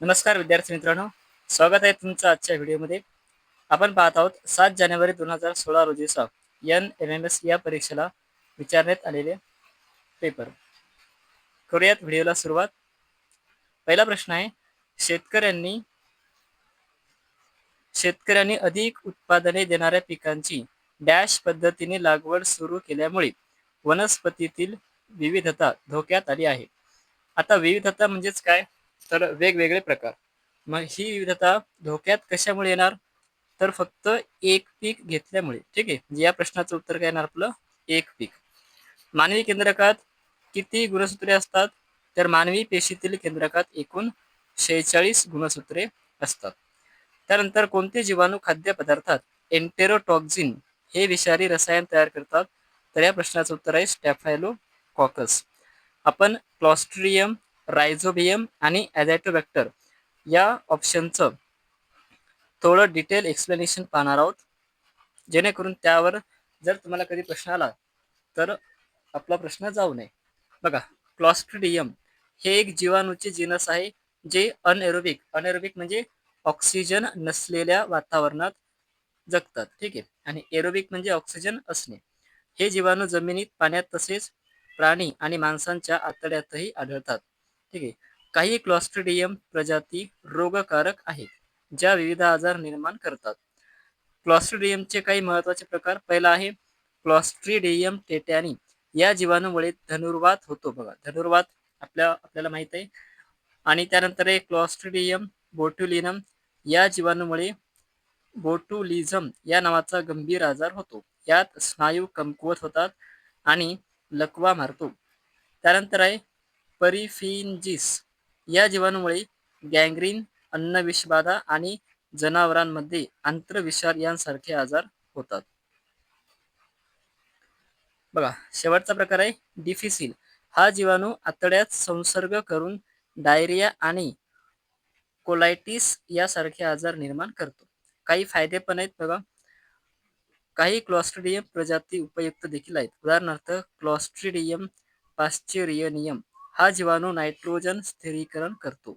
नमस्कार विद्यार्थी मित्रांनो. स्वागत आहे तुमचं आजच्या व्हिडिओमध्ये. आपण पाहत आहोत सात जानेवारी दोन हजार सोळा रोजीचा एन एम एम एस या परीक्षेला विचारण्यात आलेले पेपर करूयात व्हिडिओला सुरुवात. पहिला प्रश्न आहे शेतकऱ्यांनी शेतकऱ्यांनी अधिक उत्पादने देणाऱ्या पिकांची डॅश पद्धतीने लागवड सुरू केल्यामुळे वनस्पतीतील विविधता धोक्यात आली आहे. आता विविधता म्हणजेच काय? तर वेगवेगळे प्रकार. मग ही विविधता धोक्यात कशामुळे येणार? तर फक्त एक पीक घेतल्यामुळे. ठीक आहे? म्हणजे या प्रश्नाचं उत्तर काय येणार आपलं? एक पीक. मानवी केंद्रकात किती गुणसूत्रे असतात? तर मानवी पेशीतील केंद्रकात एकूण शेहेचाळीस गुणसूत्रे असतात. त्यानंतर कोणते जीवाणू खाद्यपदार्थात एन्टेरोटॉक्झिन हे विषारी रसायन तयार करतात? तर या प्रश्नाचं उत्तर आहे स्टॅफायलो कॉकस आपण क्लॉस्ट्रियम रायझोबियम आणि ॲझॅटोबॅक्टर या ऑप्शनचं थोडं डिटेल एक्सप्लेनेशन पाहणार आहोत. जेणेकरून त्यावर जर तुम्हाला कधी प्रश्न आला तर आपला प्रश्न जाऊ नये. बघा क्लॉस्ट्रिडियम हे एक जीवाणूचे जिनस आहे जे अनएरोबिक अनएरोबिक म्हणजे ऑक्सिजन नसलेल्या वातावरणात जगतात ठीक आहे? आणि एरोबिक म्हणजे ऑक्सिजन असणे. हे जीवाणू जमिनीत पाण्यात तसेच प्राणी आणि माणसांच्या आतड्यातही आढळतात. ठीक आहे काही क्लॉस्ट्रिडियम प्रजाती रोगकारक आहेत ज्या विविध आजार निर्माण करतात. क्लॉस्ट्रिडियमचे काही महत्त्वाचे प्रकार पहिला आहे क्लॉस्ट्रिडियम टेटॅनी या जीवाणूमुळे धनुर्वात होतो बघा. धनुर्वात आपल्या आपल्याला माहीत आहे. आणि त्यानंतर आहे क्लॉस्ट्रिडियम बोट्युलिनम या जीवाणूमुळे बोटुलिझम या नावाचा गंभीर आजार होतो. यात स्नायू कमकुवत होतात आणि लकवा मारतो. त्यानंतर आहे परिफिनजिस या जीवाणूमुळे गँग्रीन अन्नविषबाधा आणि जनावरांमध्ये आंत्रविषार यांसारखे आजार होतात. बघा शेवटचा प्रकार आहे डिफिसिल. हा जीवाणू आतड्यात संसर्ग करून डायरिया आणि कोलायटिस यासारखे आजार निर्माण करतो. काही फायदे पण आहेत बघा. काही क्लॉस्ट्रिडियम प्रजाती उपयुक्त देखील आहेत. उदाहरणार्थ क्लॉस्ट्रिडियम पाश्चेरियनियम हा जीवाणू नायट्रोजन स्थिरीकरण करतो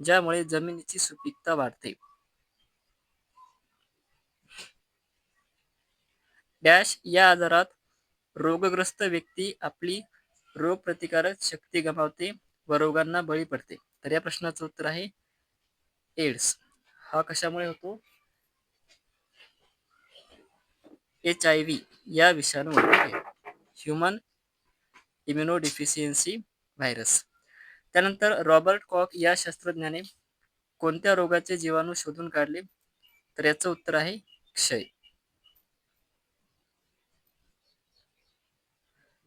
ज्यामुळे जमिनीची सुपीकता वाढते. डॅश या आजारात रोगग्रस्त व्यक्ती आपली रोगप्रतिकारक शक्ती गमावते व रोगांना बळी पडते. तर या प्रश्नाचं उत्तर आहे एड्स हा कशामुळे होतो? एच आय व्ही या विषाणू ह्युमन इम्युनोडिफिशियन्सी व्हायरस त्यानंतर रॉबर्ट कॉक या शास्त्रज्ञाने कोणत्या रोगाचे जीवाणू शोधून काढले? तर याचं उत्तर आहे क्षय.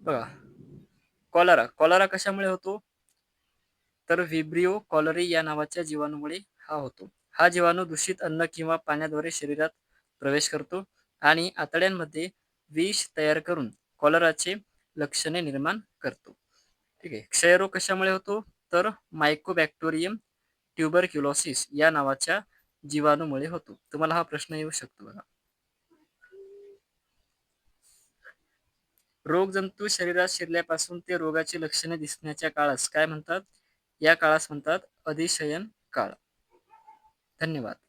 बघा कॉलरा. कॉलरा कशामुळे होतो? तर व्हिब्रिओ कॉलरी या नावाच्या जीवाणूमुळे हा होतो. हा जीवाणू दूषित अन्न किंवा पाण्याद्वारे शरीरात प्रवेश करतो आणि आतड्यांमध्ये विष तयार करून कॉलराचे लक्षणे निर्माण करतो. ठीक आहे. क्षयरोग कशामुळे होतो? तर मायकोबॅक्टोरियम ट्युबरक्युलॉसिस या नावाच्या जीवाणूमुळे होतो. तुम्हाला हा प्रश्न येऊ शकतो बघा. रोगजंतू शरीरात शिरल्यापासून ते रोगाची लक्षणे दिसण्याच्या काळास काय म्हणतात? या काळास म्हणतात अधिशयन काळ. धन्यवाद.